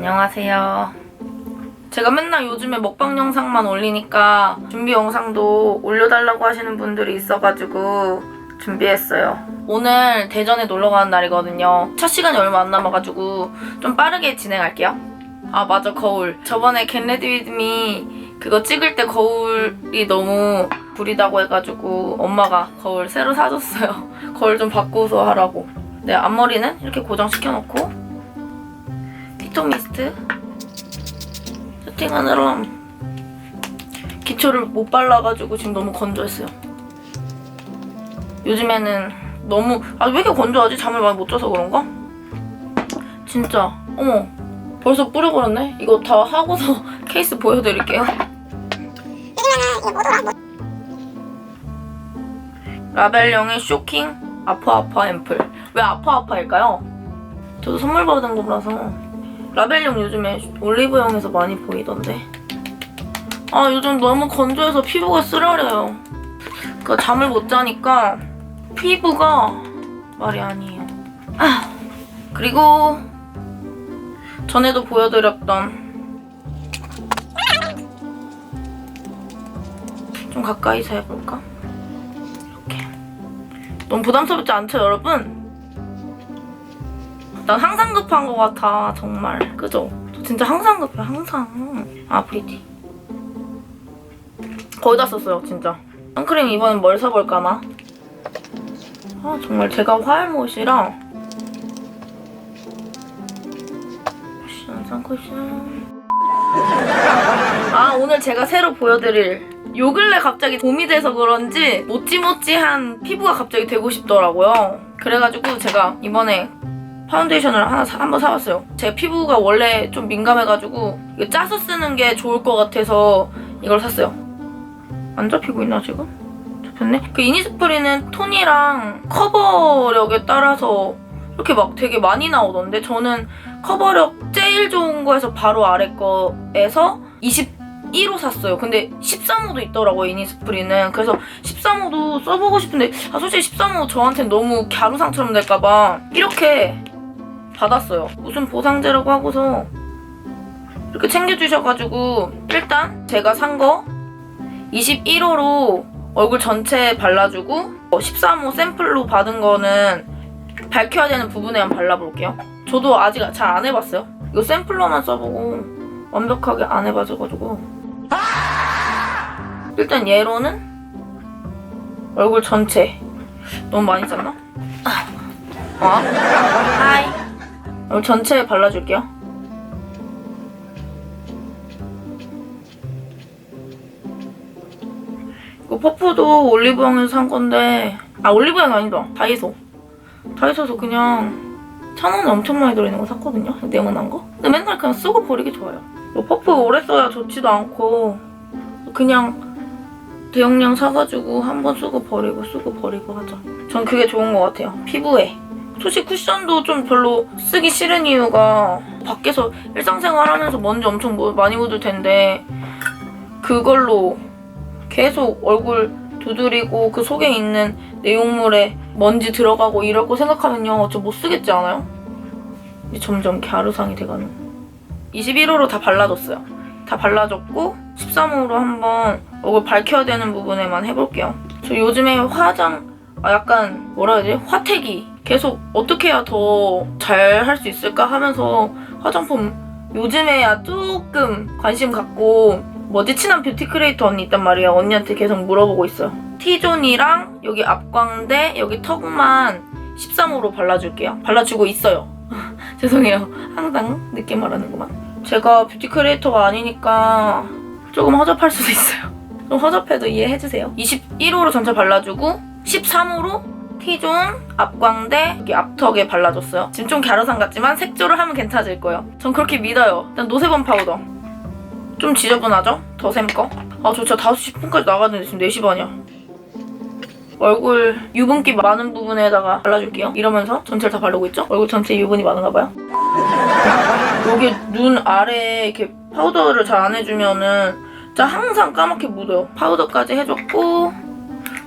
안녕하세요. 제가 맨날 요즘에 먹방 영상만 올리니까 준비 영상도 올려달라고 하시는 분들이 있어가지고 준비했어요. 오늘 대전에 놀러 가는 날이거든요. 첫 시간이 얼마 안 남아가지고 좀 빠르게 진행할게요. 아 맞아 거울. 저번에 겟레디 위드미 그거 찍을 때 거울이 너무 구리다고 해가지고 엄마가 거울 새로 사줬어요. 거울 좀 바꿔서 하라고. 네 앞머리는 이렇게 고정시켜놓고 피톤 미스 트 세팅하느라 기초를 못 발라가지고 지금 너무 건조했어요. 요즘에는 너무 아 왜 이렇게 건조하지? 잠을 많이 못 자서 그런가? 진짜 어머 벌써 뿌려버렸네. 이거 다 하고서 케이스 보여드릴게요. 라벨령의 쇼킹 아파 아파 앰플 왜 아파 아파일까요? 저도 선물 받은 거라서 라벨령 요즘에 올리브영에서 많이 보이던데 아 요즘 너무 건조해서 피부가 쓰라려요 그 잠을 못 자니까 피부가 말이 아니에요 아 그리고 전에도 보여드렸던 좀 가까이서 해볼까? 이렇게 너무 부담스럽지 않죠 여러분? 난 항상 급한 것 같아 정말. 그죠? 저 진짜 항상 급해 항상. 아 브리티 거의 다 썼어요 진짜. 선크림 이번엔 뭘 사볼까나? 아 정말 제가 화알못이랑 쿠션 선쿠션. 아 오늘 제가 새로 보여드릴 요 근래 갑자기 봄이 돼서 그런지 모찌모찌한 피부가 갑자기 되고 싶더라고요. 그래가지고 제가 이번에 파운데이션을 하나 사, 한번 사왔어요. 제 피부가 원래 좀 민감해가지고 이거 짜서 쓰는 게 좋을 것 같아서 이걸 샀어요. 안 잡히고 있나 지금? 잡혔네? 그 이니스프리는 톤이랑 커버력에 따라서 이렇게 막 되게 많이 나오던데 저는 커버력 제일 좋은 거에서 바로 아래 거에서 21호 샀어요. 근데 13호도 있더라고요, 이니스프리는. 그래서 13호도 써보고 싶은데, 아, 솔직히 13호 저한테는 너무 갸루상처럼 될까봐 이렇게 받았어요. 무슨 보상제라고 하고서 이렇게 챙겨주셔가지고 일단 제가 산 거 21호로 얼굴 전체에 발라주고 13호 샘플로 받은 거는 밝혀야 되는 부분에만 발라볼게요. 저도 아직 잘 안 해봤어요. 이거 샘플로만 써보고 완벽하게 안 해봐줘가지고 일단 얘로는 얼굴 전체 너무 많이 썼나? 어? 하이 얼굴 전체에 발라줄게요. 이거 퍼프도 올리브영에서 산 건데 아 올리브영 아니다 다이소. 다이소에서 그냥 천 원에 엄청 많이 들어있는 거 샀거든요. 네모난 거. 근데 맨날 그냥 쓰고 버리기 좋아요. 이거 퍼프 오래 써야 좋지도 않고 그냥 대용량 사가지고 한 번 쓰고 버리고 쓰고 버리고 하자. 전 그게 좋은 것 같아요. 피부에 솔직히 쿠션도 좀 별로 쓰기 싫은 이유가 밖에서 일상생활 하면서 먼지 엄청 뭐- 많이 묻을 텐데 그걸로 계속 얼굴 두드리고 그 속에 있는 내용물에 먼지 들어가고 이럴 거 생각하면요. 저못 쓰겠지 않아요? 이제 점점 갸루상이 돼가는. 21호로 다 발라줬어요. 다 발라줬고 13호로 한번 얼굴 밝혀야 되는 부분에만 해볼게요. 저 요즘에 화장 아 약간 뭐라 해야 되지? 화태기 계속 어떻게 해야 더 잘 할 수 있을까 하면서 화장품 요즘에야 조금 관심 갖고 뭐지? 친한 뷰티 크리에이터 언니 있단 말이야 언니한테 계속 물어보고 있어요. T존이랑 여기 앞광대 여기 턱만 13호로 발라줄게요. 발라주고 있어요. 죄송해요. 항상 늦게 말하는구만. 제가 뷰티 크리에이터가 아니니까 조금 허접할 수도 있어요. 좀 허접해도 이해해주세요. 21호로 전체 발라주고 13호로 T존 앞광대 여기 앞턱에 발라줬어요 지금 좀 갸루상 같지만 색조를 하면 괜찮아질 거예요 전 그렇게 믿어요 일단 노세범 파우더 좀 지저분하죠? 더샘 거. 아, 저 진짜 5시 10분까지 나가는데 지금 4시 반이야. 얼굴 유분기 많은 부분에다가 발라줄게요. 이러면서 전체를 다 바르고 있죠? 얼굴 전체에 유분이 많은가 봐요. 여기 눈 아래에 이렇게 파우더를 잘 안 해주면은 진짜 항상 까맣게 묻어요. 파우더까지 해줬고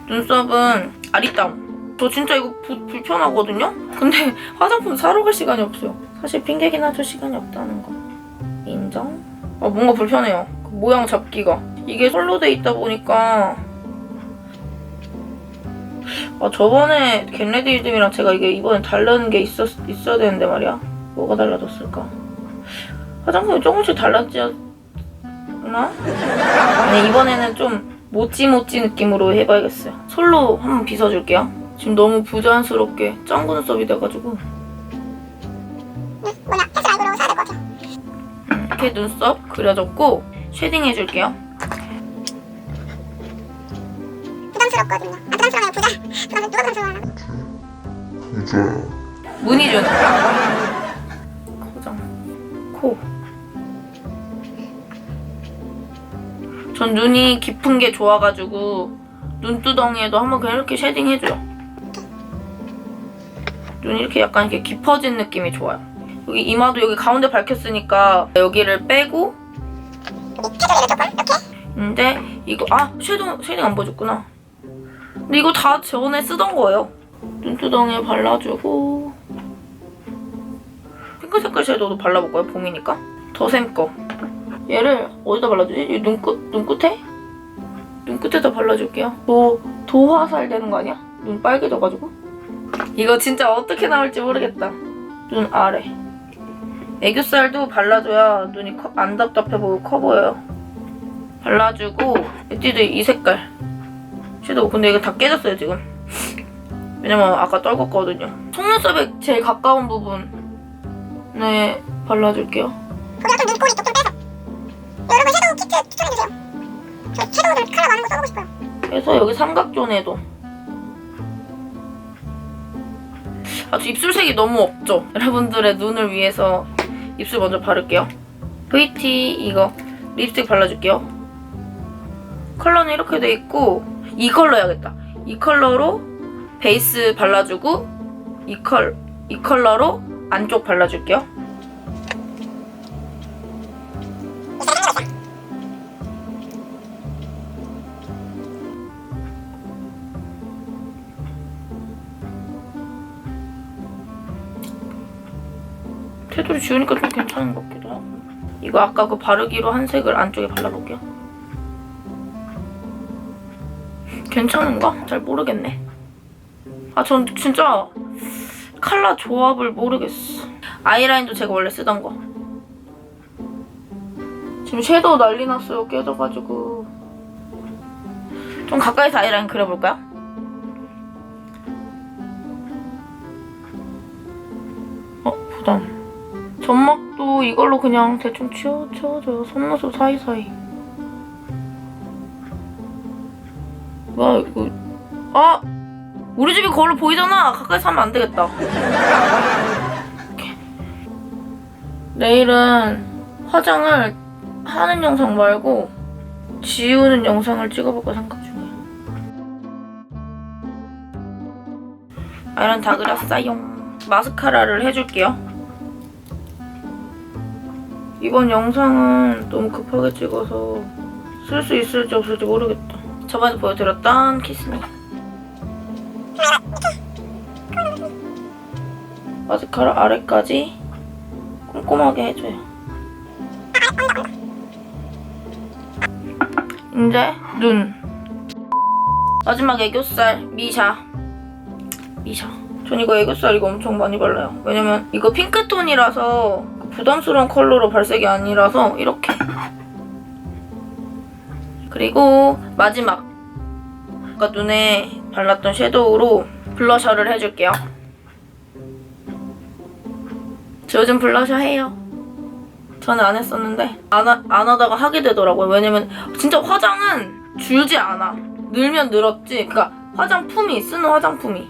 눈썹은 아리따움. 저 진짜 이거 부- 불편하거든요? 근데 화장품 사러 갈 시간이 없어요. 사실 핑계긴 하죠, 시간이 없다는 거. 인정. 아 뭔가 불편해요. 그 모양 잡기가 이게 솔로 돼 있다 보니까 아 저번에 겟레디즘이랑 제가 이게 이번에 다른 게 있었 있어야 되는데 말이야. 뭐가 달라졌을까? 화장품이 조금씩 달랐지 않나? 아니 이번에는 좀 모찌모찌 느낌으로 해봐야겠어요. 솔로 한번 빗어줄게요. 지금 너무 부자연스럽게 짱구 눈썹이 돼가지고. 뭐냐 펜슬 아이브로우 사야 될 것 같아요 이렇게 눈썹 그려줬고 쉐딩 해줄게요. 부담스럽거든요. 아 부담스러워요. 부자. 부담 누가 부담스러워하나? 문희준 코장 코. 전 눈이 깊은 게 좋아가지고 눈두덩이에도 한번 그냥 이렇게 쉐딩 해줘요. 눈이 이렇게 약간 이렇게 깊어진 느낌이 좋아요. 여기 이마도 여기 가운데 밝혔으니까 여기를 빼고 근데 이거 아 쉐딩 쉐딩 안 보여줬구나. 근데 이거 다 전에 쓰던 거예요. 눈두덩이에 발라주고 핑크 색깔 섀도우도 발라볼까요? 봄이니까 더샘 거. 얘를 어디다 발라주지? 이 눈끝 눈끝에? 눈끝에다 발라줄게요. 도 도화살 되는 거 아니야? 눈 빨개져가지고. 이거 진짜 어떻게 나올지 모르겠다. 눈 아래. 애교살도 발라줘야 눈이 커- 안 답답해 보이고 커 보여요. 발라주고 에뛰드 이 색깔. 섀도우 근데 이거 다 깨졌어요 지금. 왜냐면 아까 떨궜거든요. 속눈썹에 제일 가까운 부분에 발라줄게요. 약간 눈꼬리 조금 빼서. 여러분 섀도우 키트 추천해주세요. 저 섀도우들 컬러 많은 거 써보고 싶어요. 그래서 여기 삼각존에도 아주 입술색이 너무 없죠? 여러분들의 눈을 위해서 입술 먼저 바를게요. VT 이거. 립스틱 발라줄게요. 컬러는 이렇게 돼 있고 이 컬러 해야겠다. 이 컬러로 베이스 발라주고 이, 컬, 이 컬러로 안쪽 발라줄게요 지우니까 좀 괜찮은 것 같기도 하고. 이거 아까 그 바르기로 한 색을 안쪽에 발라볼게요. 괜찮은가? 잘 모르겠네. 아 전 진짜 컬러 조합을 모르겠어. 아이라인도 제가 원래 쓰던 거. 지금 섀도우 난리 났어요 깨져가지고. 좀 가까이서 아이라인 그려볼까요? 어 부담 점막도 이걸로 그냥 대충 치워, 치워줘요. 속눈썹 사이사이. 뭐야, 이거. 아! 우리 집이 거울로 보이잖아! 가까이서 하면 안 되겠다. 내일은 화장을 하는 영상 말고 지우는 영상을 찍어볼까 생각 중이에요. 아 이런 다 그렸어요. 마스카라를 해줄게요. 이번 영상은 너무 급하게 찍어서 쓸 수 있을지 없을지 모르겠다. 저번에 보여드렸던 키스미. 마스카라 아래까지 꼼꼼하게 해줘요. 이제 눈. 마지막 애교살 미샤. 미샤. 전 이거 애교살 이거 엄청 많이 발라요. 왜냐면 이거 핑크톤이라서 부담스러운 컬러로 발색이 아니라서 이렇게. 그리고 마지막 아까 눈에 발랐던 섀도우로 블러셔를 해줄게요. 저 요즘 블러셔 해요. 저는 안 했었는데 안, 하, 안 하다가 하게 되더라고요. 왜냐면 진짜 화장은 줄지 않아. 늘면 늘었지. 그러니까 화장품이 쓰는 화장품이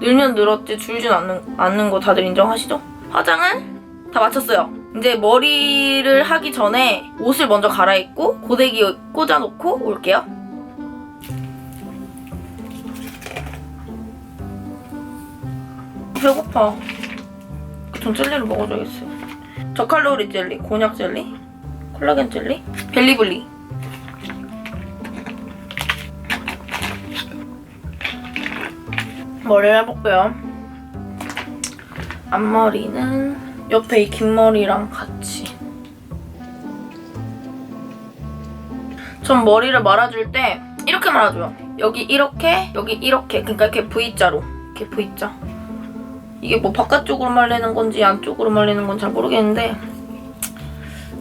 늘면 늘었지 줄진 않는, 않는 거 다들 인정하시죠? 화장은 다 마쳤어요. 이제 머리를 하기 전에 옷을 먼저 갈아입고 고데기 꽂아놓고 올게요. 배고파. 전 젤리를 먹어줘야겠어요. 저칼로리 젤리, 곤약 젤리, 콜라겐 젤리, 벨리블리. 머리를 해볼게요. 앞머리는 옆에 이 긴 머리랑 같이 전 머리를 말아줄 때 이렇게 말아줘요. 여기 이렇게, 여기 이렇게. 그러니까 이렇게 V자로. 이렇게 V자. 이게 뭐 바깥쪽으로 말리는 건지 안쪽으로 말리는 건지 잘 모르겠는데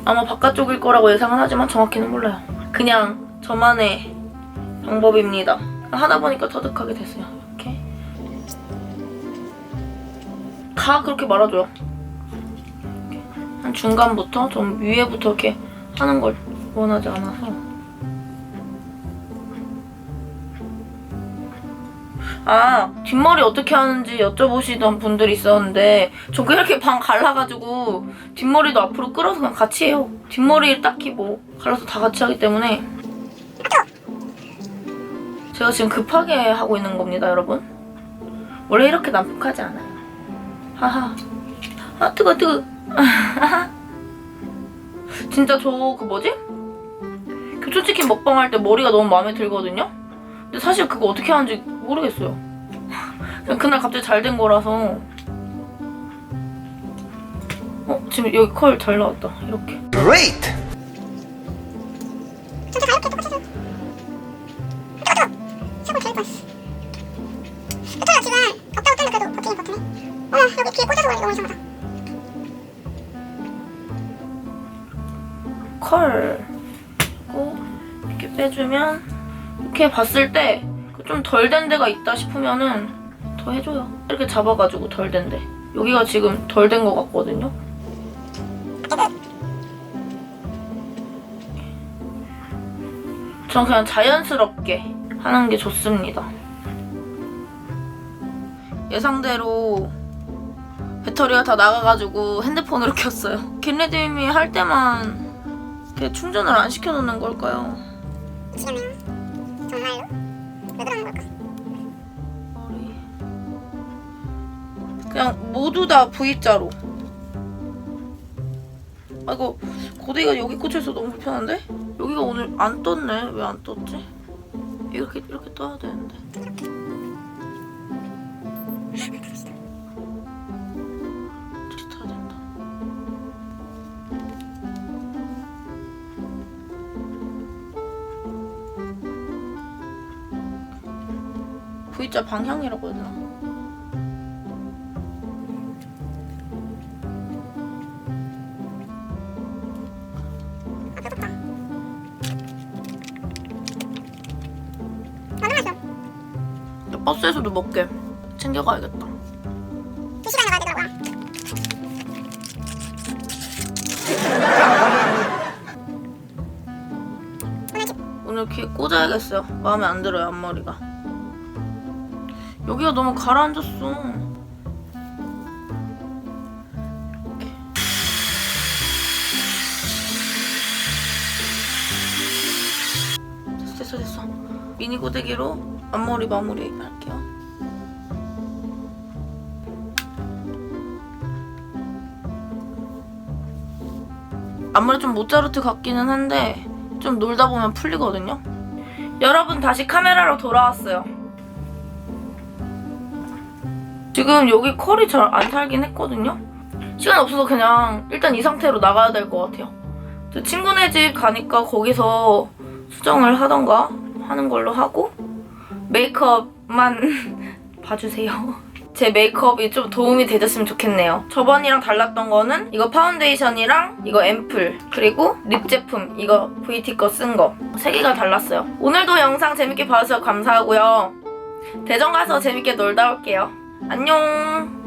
아마 바깥쪽일 거라고 예상은 하지만 정확히는 몰라요. 그냥 저만의 방법입니다. 하다 보니까 터득하게 됐어요. 이렇게. 다 그렇게 말아줘요. 한 중간부터 좀 위에부터 이렇게 하는 걸 원하지 않아서. 아 뒷머리 어떻게 하는지 여쭤보시던 분들이 있었는데 저 그렇게 방 갈라가지고 뒷머리도 앞으로 끌어서 그냥 같이 해요. 뒷머리를 딱히 뭐 갈라서 다 같이 하기 때문에. 제가 지금 급하게 하고 있는 겁니다 여러분. 원래 이렇게 난폭하지 않아요. 하하. 아 뜨거 뜨거 진짜 저 그 뭐지? 교촌치킨 먹방 할 때 머리가 너무 마음에 들거든요 근데 사실 그거 어떻게 하는지 모르겠어요. 그냥 그날 갑자기 잘 된 거라서. 어, 지금 여기 컬 잘 나왔다. 이렇게. Great! 빼주면 이렇게 봤을 때 좀 덜 된 데가 있다 싶으면은 더 해줘요. 이렇게 잡아가지고 덜 된 데. 여기가 지금 덜 된 것 같거든요. 전 그냥 자연스럽게 하는 게 좋습니다. 예상대로 배터리가 다 나가가지고 핸드폰으로 켰어요. 겟레디미 할 때만 충전을 안 시켜놓는 걸까요? 미치겠네요 정말로 왜 그러는 걸까. 그냥 모두 다 V자로. 아이고 고데기가 여기 꽂혀있어 너무 불편한데? 여기가 오늘 안 떴네. 왜 안 떴지? 이렇게 이렇게 떠야 되는데. V자 방향이라고 해야 되나? 버스에서도 먹게 챙겨가야겠다. 두 시간이나 가야 되더라고요 오늘 귀에 꽂아야겠어요. 마음에 안 들어요 앞머리가. 여기가 너무 가라앉았어. 미니 고데기로 앞머리 마무리 할게요. 앞머리 좀 모짜르트 같기는 한데 좀 놀다 보면 풀리거든요. 여러분 다시 카메라로 돌아왔어요. 지금 여기 컬이 잘 안 살긴 했거든요. 시간 없어서 그냥 일단 이 상태로 나가야 될 것 같아요. 저 친구네 집 가니까 거기서 수정을 하던가 하는 걸로 하고 메이크업만 봐주세요. 제 메이크업이 좀 도움이 되셨으면 좋겠네요. 저번이랑 달랐던 거는 이거 파운데이션이랑 이거 앰플 그리고 립 제품 이거 VT 거 쓴 거. 세 개가 달랐어요. 오늘도 영상 재밌게 봐주셔서 감사하고요. 대전 가서 재밌게 놀다 올게요. 안녕.